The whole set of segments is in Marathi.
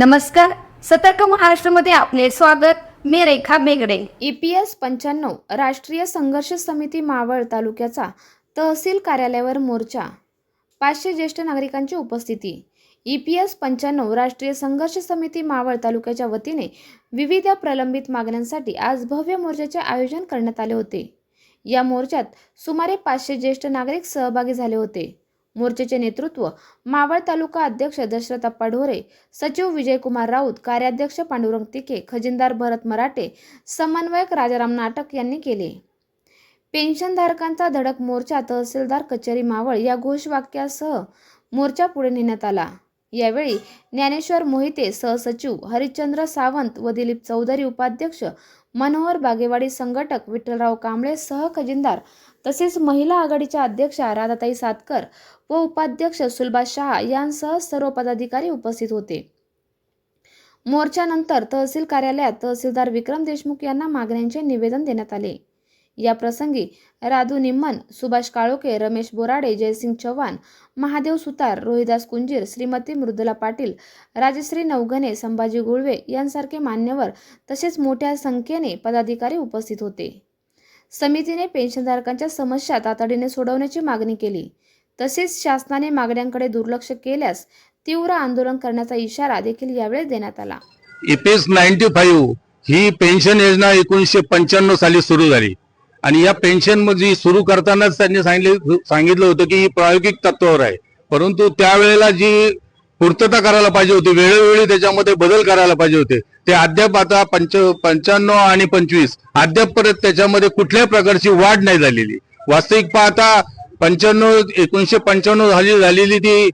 नमस्कार सतर्क महाराष्ट्रामध्ये आपले स्वागत. मी Rekha Begade. E P S पंच्याण्णव राष्ट्रीय संघर्ष समिती मावळ तालुक्याचा तहसील कार्यालयावर मोर्चा. पाचशे ज्येष्ठ नागरिकांची उपस्थिती. ई पी एस पंच्याण्णव राष्ट्रीय संघर्ष समिती मावळ तालुक्याच्या वतीने विविध प्रलंबित मागण्यांसाठी आज भव्य मोर्चाचे आयोजन करण्यात आले होते. या मोर्चात सुमारे पाचशे ज्येष्ठ नागरिक सहभागी झाले होते. मोर्चेचे नेतृत्व मावळ तालुका अध्यक्ष दशरथ ढोरे सचिव विजयकुमार राऊत कार्याध्यक्ष पांडुरंग तिके खजिनदार भरत मराठे समन्वयक राजाराम नाटक यांनी केले. पेन्शनधारकांचा धडक मोर्चा तहसीलदार कचेरी मावळ या घोषवाक्यासह मोर्चा पुढे नेण्यात आला. यावेळी ज्ञानेश्वर मोहिते सहसचिव हरिश्चंद्र सावंत व दिलीप चौधरी उपाध्यक्ष मनोहर बागेवाडी संघटक विठ्ठलराव कांबळे सह खजिनदार तसेच महिला आघाडीच्या अध्यक्षा राधाताई सातकर व उपाध्यक्ष सुलभा शहा यांसह सर्व पदाधिकारी उपस्थित होते. मोर्चानंतर तहसील कार्यालयात तहसीलदार विक्रम देशमुख यांना मागण्यांचे निवेदन देण्यात आले. या प्रसंगी राधू निम्मन सुभाष काळोखे रमेश बोराडे जयसिंग चव्हाण महादेव सुतार रोहिदास कुंजीर श्रीमती मृदुला पाटील राजश्री नवघने संभाजी गुळवे यांसारखे मान्यवर तसेच मोठ्या संख्येने पदाधिकारी उपस्थित होते. समितीने पेन्शनधारकांच्या समस्या तातडीने सोडवण्याची मागणी केली. तसेच शासनाने मागण्यांकडे दुर्लक्ष केल्यास तीव्र आंदोलन करण्याचा इशारा देखील यावेळी देण्यात आला. इपीएस नाईन्टी फाईव्ह ही पेन्शन योजना एकोणीसशे पंच्याण्णव साली सुरू झाली. आणि या पेन्शनमध्ये सुरू करतानाच त्यांनी सांगितले सांगितलं होतं की ही प्रायोगिक तत्वावर आहे. परंतु त्यावेळेला जी पूर्तता करायला पाहिजे होती वेळोवेळी त्याच्यामध्ये बदल करायला पाहिजे होते ते अद्याप आता पंच पंच्याण्णव आणि पंचवीस अद्याप परत त्याच्यामध्ये कुठल्याही प्रकारची वाढ नाही झालेली. वास्तविक पाहता पंच्याण्णव एकोणीशे पंच्याण्णव झाली झालेली ती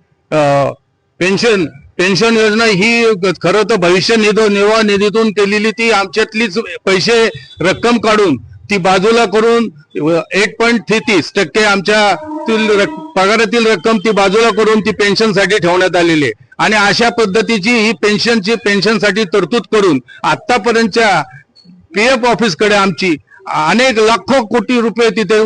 पेन्शन पेन्शन योजना ही खरं तर भविष्य निधी निर्वाह निधीतून केलेली ती आमच्यातलीच पैसे रक्कम काढून ती बाजूला करून एट पॉईंट तेहतीस टक्के आमच्या पगारातील रक्कम ती बाजूला करून ती पेन्शनसाठी ठेवण्यात आलेली आहे. आणि अशा पद्धतीची ही पेन्शनची पेन्शनसाठी तरतूद करून आतापर्यंतच्या पी एफ ऑफिसकडे आमची अनेक लाखो कोटी रुपये तिथे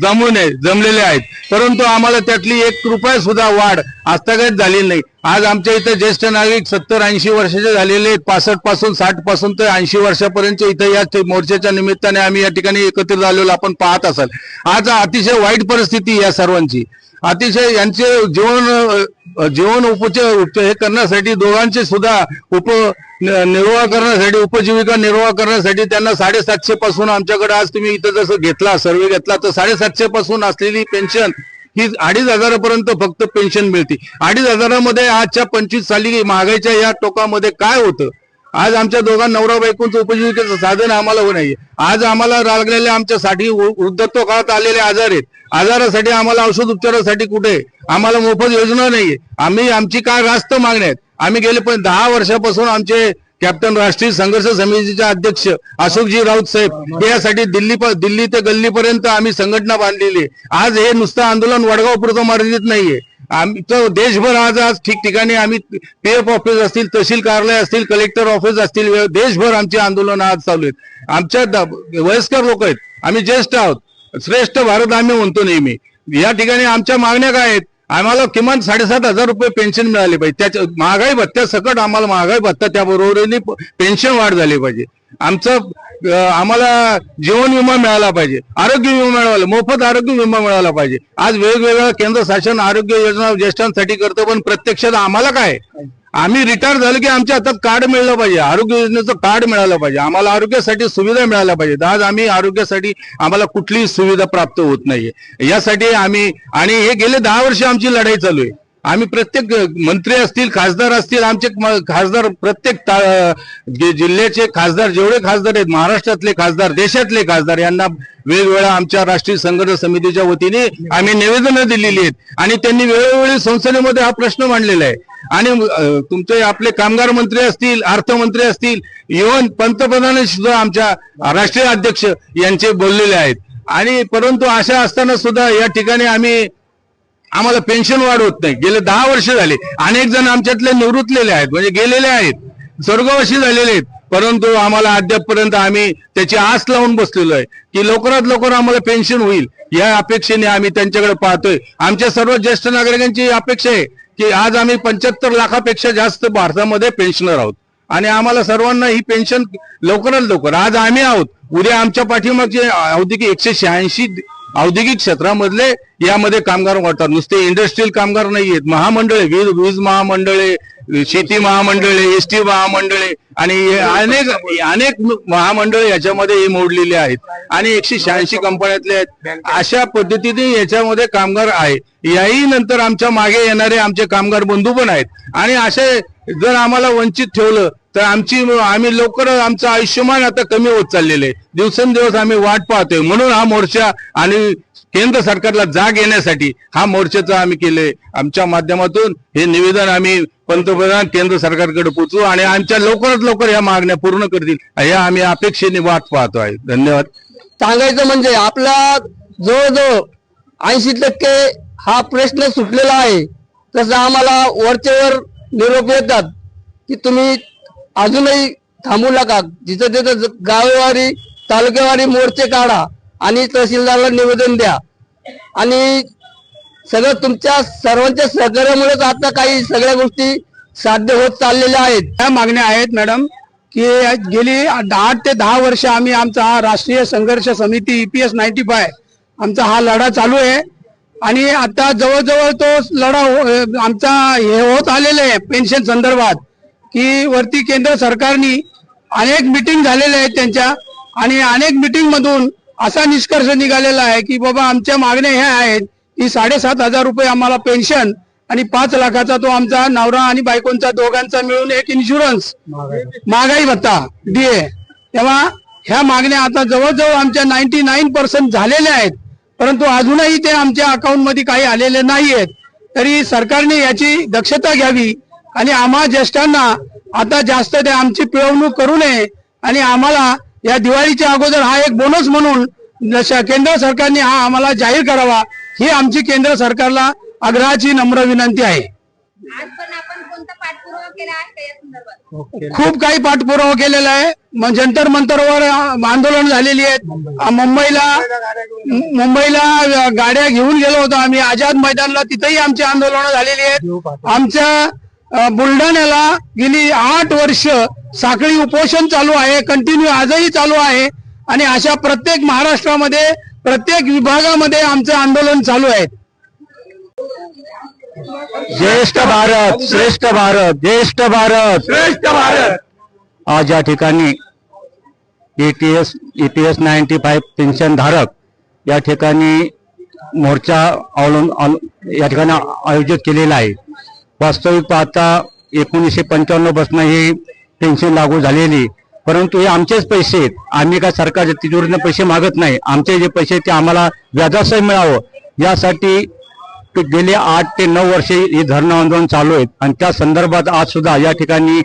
जमून आहे जमलेले आहेत. परंतु आम्हाला त्यातली एक रुपया सुद्धा वाढ आजतागत झालेली नाही. आज आमच्या इथे ज्येष्ठ नागरिक सत्तर ऐंशी वर्षाचे झालेले आहेत. पासष्टपासून साठपासून ते ऐंशी वर्षापर्यंत इथे या मोर्चाच्या निमित्ताने आम्ही या ठिकाणी एकत्रित झालेलो आपण पाहत असाल. आज अतिशय वाईट परिस्थिती या सर्वांची. अतिशय यांचे जीवन जीवन उपच हे करण्यासाठी दोघांचे सुद्धा उप निर्वाह करण्यासाठी उपजीविका निर्वाह करण्यासाठी त्यांना साडेसातशे पासून आमच्याकडे आज तुम्ही इथं जसं घेतला सर्वे घेतला तर साडेसातशे पासून असलेली पेन्शन ही अडीच हजारापर्यंत फक्त पेन्शन मिळते. अडीच हजारामध्ये आजच्या पंचवीस साली महागाईच्या या टोकामध्ये काय होतं? आज आमच्या दोघां नवरा बायकोंचं उपजीविकेचं साधन आम्हाला हो नाहीये आज आम्हाला लागलेले आमच्यासाठी वृ- वृद्धत्व काळात आलेले आजार आहेत. आजारासाठी आम्हाला औषध उपचारासाठी कुठे? आम्हाला मोफत योजना नाहीये. आम्ही आमची काय रास्त मागण्या आहेत? आम्ही गेले पण दहा वर्षापासून आमचे कॅप्टन राष्ट्रीय संघर्ष समितीचे अध्यक्ष अशोकजी राऊत साहेब यासाठी दिल्ली दिल्ली ते गल्लीपर्यंत आम्ही संघटना बांधलेली आहे. आज हे नुसतं आंदोलन वडगाव पुरतं मर्यादित नाहीये. आमचं देशभर आज आज ठिकठिकाणी आम्ही पीएफ ऑफिस असतील तहसील कार्यालय असतील कलेक्टर ऑफिस असतील देशभर आमची आंदोलन आज चालू आहेत. आमच्या वयस्कर लोक आहेत. आम्ही ज्येष्ठ आहोत. श्रेष्ठ भारत आम्ही म्हणतो नेहमी. या ठिकाणी आमच्या मागण्या काय आहेत? आम्हाला किमान साडेसात हजार रुपये पेन्शन मिळाले पाहिजे. त्याच्या महागाई भत्त्या सकट आम्हाला महागाई भत्ता त्याबरोबरीने पेन्शन वाढ झाली पाहिजे. आमचं आम्हाला जीवन विमा मिळाला पाहिजे. आरोग्य विमा मिळाला मोफत आरोग्य विमा मिळाला पाहिजे. आज वेगवेगळ्या केंद्र शासन आरोग्य योजना ज्येष्ठांसाठी करतं पण प्रत्यक्षात आम्हाला काय? आम्ही रिटायर झालो की आमच्या हातात कार्ड मिळलं पाहिजे. आरोग्य योजनेचं कार्ड मिळालं पाहिजे. आम्हाला आरोग्यासाठी सुविधा मिळाल्या पाहिजेत. आज आम्ही आरोग्यासाठी आम्हाला कुठलीही सुविधा प्राप्त होत नाहीये. यासाठी आम्ही आणि हे गेले दहा वर्ष आमची लढाई चालू आहे. आम्ही प्रत्येक मंत्री असतील खासदार असतील आमचे खासदार प्रत्येक ता- जिल्ह्याचे खासदार जेवढे खासदार आहेत महाराष्ट्रातले खासदार देशातले खासदार यांना वेगवेगळ्या आमच्या राष्ट्रीय संघटन समितीच्या वतीने आम्ही निवेदनं दिलेली आहेत. आणि त्यांनी वेळोवेळी संसदेमध्ये हा प्रश्न मांडलेला आहे. आणि तुमचे आपले कामगार मंत्री असतील अर्थमंत्री असतील इव्हन पंतप्रधान सुद्धा आमच्या राष्ट्रीय अध्यक्ष यांचे बोललेले आहेत. आणि परंतु अशा असताना सुद्धा या ठिकाणी आम्ही आम्हाला पेन्शन वाढ होत नाही. गेले दहा वर्ष झाले. अनेक जण आमच्यातले निवृत्तलेले आहेत म्हणजे गेलेले आहेत. स्वर्गवासी झालेले आहेत. परंतु आम्हाला अद्यापपर्यंत आम्ही त्याची आस लावून बसलेलो आहे की लवकरात लवकर आम्हाला पेन्शन होईल. या अपेक्षेने आम्ही त्यांच्याकडे पाहतोय. आमच्या सर्व ज्येष्ठ नागरिकांची अपेक्षा आहे की आज आम्ही पंच्याहत्तर लाखापेक्षा जास्त भारतामध्ये पेन्शनर आहोत. आणि आम्हाला सर्वांना ही पेन्शन लवकरात लवकर आज आम्ही आहोत. उद्या आमच्या पाठीमागचे औद्योगिक एकशे शहाऐंशी औद्योगिक क्षेत्रामधले यामध्ये कामगार वाटतात नुसते इंडस्ट्रीयल कामगार नाही आहेत महामंडळे वीज वीज महामंडळे शेती महामंडळे एस टी महामंडळे आणि अनेक अनेक महामंडळे याच्यामध्ये हे मोडलेले आहेत. आणि एकशे शहाऐंशी कंपन्यातले आहेत. अशा पद्धतीने याच्यामध्ये कामगार आहे. याही नंतर आमच्या मागे येणारे आमचे कामगार बंधू पण आहेत. आणि असे जर आम्हाला वंचित ठेवलं तर आमची आम्ही लवकर आमचं आयुष्यमान आता कमी होत चाललेलं आहे. दिवसेंदिवस आम्ही वाट पाहतोय. म्हणून हा मोर्चा आणि केंद्र सरकारला जाग येण्यासाठी हा मोर्चाचा आम्ही केले आमच्या माध्यमातून हे निवेदन आम्ही पंतप्रधान केंद्र सरकारकडे पोचवू आणि आमच्या लवकरात लवकर या मागण्या पूर्ण करतील. या आम्ही अपेक्षेने वाट पाहतो आहे. धन्यवाद. सांगायचं म्हणजे आपला जवळजवळ ऐंशी टक्के हा प्रश्न सुटलेला आहे. तसं आम्हाला वरचेवर निरोप येतात की तुम्ही अजूनही थांबू नका. जिथं तिथं ज- गावेवारी तालुकेवारी मोर्चे काढा आणि तहसीलदारला निवेदन द्या. आणि सगळं तुमच्या सर्वांच्या सहकार्यामुळेच आता काही सगळ्या गोष्टी साध्य होत चाललेल्या आहेत. त्या मागण्या आहेत मॅडम की गेली आठ ते दहा वर्ष आम्ही आमचा हा राष्ट्रीय संघर्ष समिती ईपीएस नाईन्टी फाय आमचा हा लढा चालू आहे. आणि आता जवळजवळ तो लढा हो- आमचा हे होत आलेला आहे पेन्शन संदर्भात. की वरती केंद्र सरकारने अनेक मिटिंग झालेल्या आहेत त्यांच्या. आणि अनेक मिटिंग मधून असा निष्कर्ष निघालेला आहे की बाबा आमच्या मागण्या ह्या आहेत. की साडेसात हजार रुपये आम्हाला पेन्शन आणि पाच लाखाचा तो आमचा नवरा आणि बायकोंचा दोघांचा मिळून एक इन्शुरन्स महागाई भत्ता डीए तेव्हा ह्या मागण्या आता जवळजवळ आमच्या नाईन्टी नाईन पर्सेंट झालेल्या आहेत. परंतु अजूनही ते आमच्या अकाउंटमध्ये काही आलेले नाही आहेत तरी सरकारने याची दक्षता घ्यावी. आणि आम्हा ज्येष्ठांना आता जास्त ते आमची पिळवणूक करू नये आणि आम्हाला या दिवाळीच्या अगोदर हा एक बोनस म्हणून केंद्र सरकारने हा आम्हाला जाहीर करावा ही आमची केंद्र सरकारला आग्रहाची नम्र विनंती आहे. आज पण आपण कोणता पाठपुरावा केला आहे का या संदर्भात खूप काही पाठपुरावा केलेला आहे. जंतर मंतरवर आंदोलन झालेली आहेत. मुंबईला मुंबईला गाड्या घेऊन गेलो होतो आम्ही. आझाद मैदानला तिथेही आमची आंदोलनं झालेली आहेत. आमच्या बुलढाण्याला गेली आठ वर्ष साखळी उपोषण चालू आहे कंटिन्यू आजही चालू आहे. आणि अशा प्रत्येक महाराष्ट्रामध्ये प्रत्येक विभागामध्ये आमचं आंदोलन चालू आहे. ज्येष्ठ भारत श्रेष्ठ भारत ज्येष्ठ भारत. श्रेष्ठ भारत. आज या ठिकाणी ATS EPS ninety five pension धारक या ठिकाणी मोर्चा अवलंब अव- या ठिकाणी आयोजित केलेला आहे. वास्तविक पाहता एकोणीसशे पंच्याण्णवपासून ही पेन्शन लागू झालेली. परंतु हे आमचेच पैसे आहेत. आम्ही काय सरकारच्या तिजोरीने पैसे मागत नाही. आमचे जे पैसे आहेत ते आम्हाला व्याजासह मिळावं. यासाठी ते गेले आठ ते नऊ वर्षे हे धरणं आंदोलन चालू आहेत. आणि त्या संदर्भात आज सुद्धा या ठिकाणी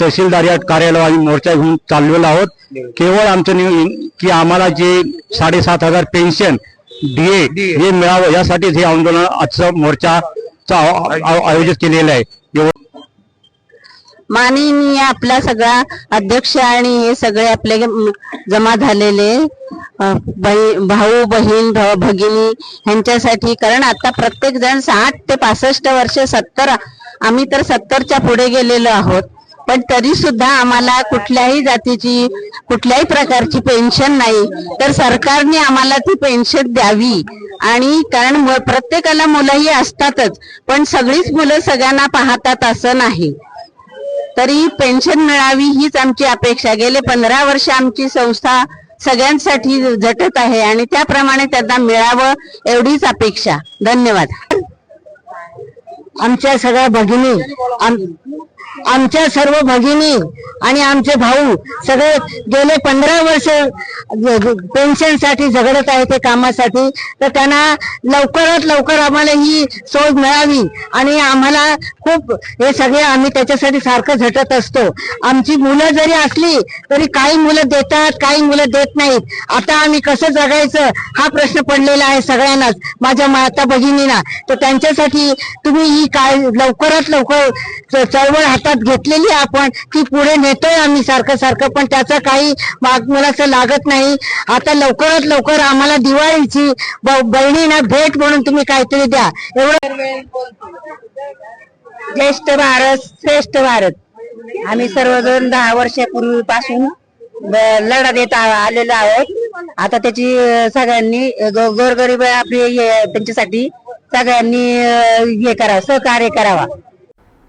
तहसीलदार या कार्यालय आम्ही मोर्चा घेऊन चाललेलो आहोत. केवळ आमचं नि- की आम्हाला जे साडेसात हजार पेन्शन डीए हे मिळावं यासाठी हे आंदोलन आजचं आव- आयोजित केलेलं आहे. माननीय आपला सगळा अध्यक्ष आणि हे सगळे आपले जमा झालेले भाऊ बहीण भगिनी ह्यांच्यासाठी कारण आता प्रत्येक जण साठ ते पासष्ट वर्ष सत्तर आम्ही तर सत्तरच्या पुढे गेलेलो आहोत. पण तरी सुद्धा आम्हाला कुठल्याही जातीची कुठल्याही प्रकारची पेन्शन नाही. तर सरकारने आम्हाला ती पेन्शन द्यावी. आणि कारण प्रत्येकाला मुलंही असतातच पण सगळीच मुलं सगळ्यांना पाहतात असं नाही. तरी पेन्शन मिळावी हीच आमची अपेक्षा. गेले पंधरा वर्ष आमची संस्था सगळ्यांसाठी झटत आहे आणि त्याप्रमाणे त्यांना मिळावं एवढीच अपेक्षा. धन्यवाद. आमच्या सगळ्या भगिनी आमच्या सर्व भगिनी आणि आमचे भाऊ सगळे गेले पंधरा वर्ष पेन्शनसाठी झगडत आहे ते कामासाठी. तर त्यांना लवकरात लवकर आम्हाला ही सोय मिळावी आणि आम्हाला खूप हे सगळे आम्ही त्याच्यासाठी सारखं झटत असतो. आमची मुलं जरी असली तरी काही मुलं देतात काही मुलं देत नाहीत. आता आम्ही कसं जगायचं हा प्रश्न पडलेला आहे सगळ्यांनाच माझ्या माता भगिनींना तर त्यांच्यासाठी तुम्ही ही काय लवकरात लवकर चळवळ हाता हातात घेतलेली आपण ती पुढे नेतोय आम्ही सारखं सारखं पण त्याचा काही माग मुलाचं लागत नाही. आता लवकरात लवकर आम्हाला दिवाळीची बहिणीना भेट म्हणून तुम्ही काहीतरी द्या. एवढं ज्येष्ठ भारत श्रेष्ठ भारत. आम्ही सर्वजण दहा वर्षापूर्वीपासून लढा देत आलेलो आहोत. आता त्याची सगळ्यांनी गोरगरीब आपली त्यांच्यासाठी सगळ्यांनी हे करावं सहकार्य करावा.